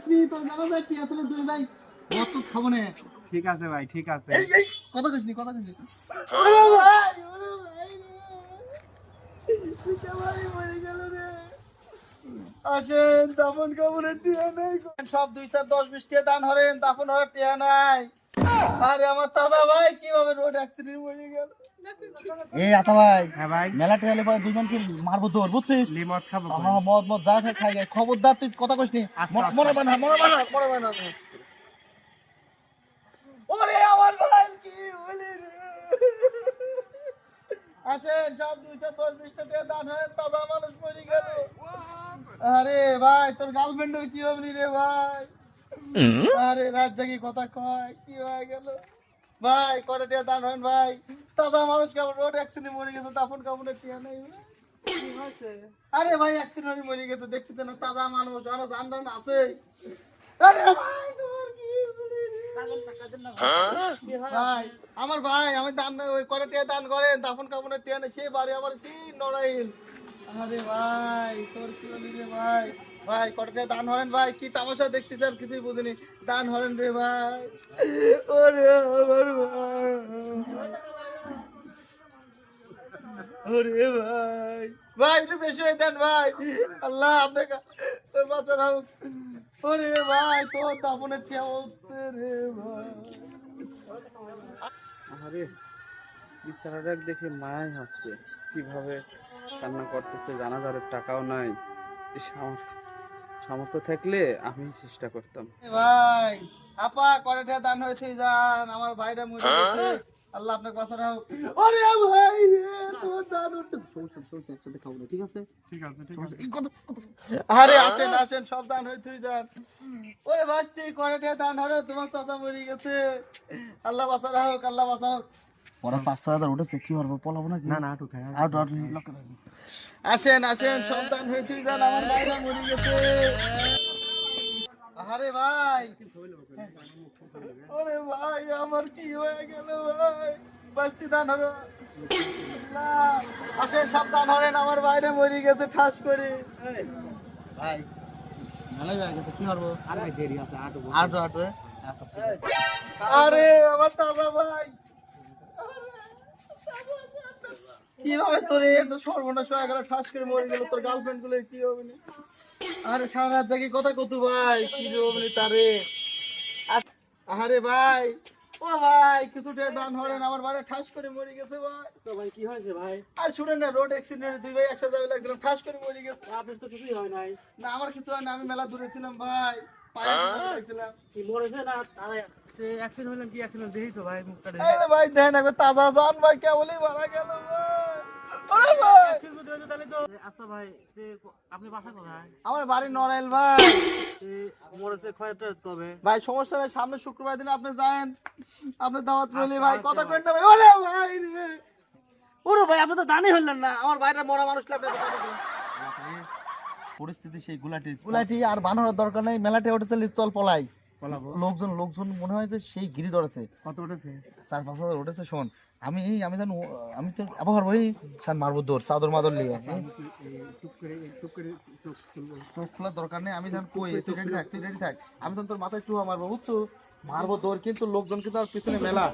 করিস নি তোর জানা যায় টিয়া তোলে দুই ভাই মদ খাব না। ঠিক আছে ভাই ঠিক আছে। কথা কইস নি কথা কইস নি। আসেন দাফন কাপড়ের টিয়া নাই। সব দুই চার দশ বিশ টিয়া দান হরেন দাফন হওয়ার টিয়া নাই। আরে আমার দাদা ভাই কীভাবে রোড অ্যাক্সিডেন্ট মরে গেল? এই আতা ভাই হ্যাঁ ভাই। মেলা টেলে পরে দুজনকে মারবো তোর বুঝছিস? লিমট খাব আহা মদ মদ যা খাই খাই খাই খবরদার তুই কথা কইস নি। আচ্ছা, মনে- আচ্ছা। বানা মনে বানা মনে বানা। ওরে আমার ভাই কি বলি রে? আসেন সব দুইটা দশ বিশটা টাকা দান হয় তাজা মানুষ মরে গেল। আরে ভাই তোর গার্লফ্রেন্ডের কি হবে নি রে ভাই? আরে রাত জাগি কথা কয়? কি হয়ে গেল? ভাই কটা টিয়া দান হয় ভাই? তাজা মানুষ কেমন রোড অ্যাক্সিডেন্ট মরে গেছে দাফন কাপড়ের টিয়া নেই? আরে ভাই অ্যাক্সিডেন্ট মরে গেছে দেখতে না তাজা মানুষ আরও জানডান আছে। আরে ভাই তোর কি ভাই আমার ভাই আমি দান ওই করে টিয়া দান করেন দাফন কাপড়ের টিয়া নেই সেই বাড়ি আমার সেই নড়াইল। আরে ভাই তোর কি বলি রে ভাই? ভাই কটা দান হরেন ভাই কি তামাশা দেখতেছেন কিছুই বুঝিনি। দান হরেন রে ভাই। ওরে আমার ভাই। ওরে ভাই। ভাই একটু বেশি হয়ে দেন ভাই। আল্লাহ আপনাকে বাঁচান হোক। ওরে ভাই তোর দাপনের টিয়া উঠছে রে ভাই? আরে দেখে মায়াই হচ্ছে কীভাবে কান্না করতেছে জানাজারের টাকাও নাই। আমার সামর্থ্য থাকলে আমি চেষ্টা করতাম। ভাই আপা করে দান হয়েছে যান আমার ভাইরা মরে গেছে। আল্লাহ আপনাকে বাঁচান হোক। ওরে ভাই রে তোর দান উঠছে। সমস্যা সমস্যা একসাথে খাব না ঠিক আছে? ঠিক আছে ঠিক কত- আরে আসেন আসেন সব দান হয়ে তুই যান ওরে বাস্তি কয়টা দান হরে তোমার চাচা মরে গেছে। আল্লাহ বাঁচা হোক আল্লাহ বাঁচা হোক। ওরা পাঁচ ছয় হাজার উঠেছে কি করব পলাবো নাকি? না না আটু আসেন আসেন তুই যান আমার ভাইরা মরে গেছে। আরে ভাই। ওরে ভাই আমার কি হয়ে গেল ভাই? বাস্তি দান হলো। আসেন সাবধান হলেন আমার বাইরে মরে গেছে ঠাস করে। ভাই ভালোই হয়ে গেছে কি করব? আরে দেরি আটু আটো আটো আরে আমার দাদা ভাই। কীভাবে তোর এত সর্বনাশ হয়ে গেল? ঠাস করে মরে গেল। তোর গার্লফ্রেন্ডগুলো কি হবে না? আরে সারা রাত জাগি কথা কত ভাই? কি হবে তারে? আরে ভাই। ও ভাই কিছু টাকা দান হলেন আমার বাড়ি ঠাস করে মরে গেছে ভাই। তো ভাই কি হয়েছে ভাই? আর শুনেন না রোড অ্যাক্সিডেন্ট দুই ভাই একসাথে যাবে লাগছিলাম ঠাস করে মরে গেছে। আপনার তো কিছুই হয় নাই। না আমার কিছু হয় না আমি মেলা দূরে ছিলাম ভাই। পায়ে লাগছিলাম। কি মরেছে না আরে অ্যাক্সিডেন্ট হলেন কি অ্যাক্সিডেন্ট দেখি তো ভাই মুখটা আরে ভাই দেন একবার তাজা জান ভাই কেবলই মারা গেল ভাই। তো আচ্ছা ভাই আপনি বাসা কোথায়? আমার বাড়ি নড়াইল ভাই। মরেছে খয়টা কবে? ভাই সমস্যা নেই সামনে শুক্রবার দিন আপনি যায়েন। আপনি দাওয়াত রইলি ভাই। কথা কইন না ভাই। ওরে ভাই রে। ওরে ভাই আপনি তো দানি হলেন না। আমার ভাইটা মরা মানুষ পরিস্থিতি সেই গুলাটি গুলাটি আর বানানোর দরকার নেই। মেলাতে উঠেছে চল পলাই। লোকজন লোকজন মনে হয় যে সেই গিরি ধরেছে। কত উঠেছে? চার পাঁচ হাজার উঠেছে শোন। আমি আমি জানো আমি তো আবার ভাই শান মারবো দৌড় চাদর মাদর লিয়ে। চোখ খোলার দরকার নেই। আমি জান কই তুই রেডি থাক তুই রেডি থাক। আমি তখন তোর মাথায় চুয়া মারবো বুঝছ? মারবো দৌড় কিন্তু লোকজন কিন্তু আর পিছনে মেলা।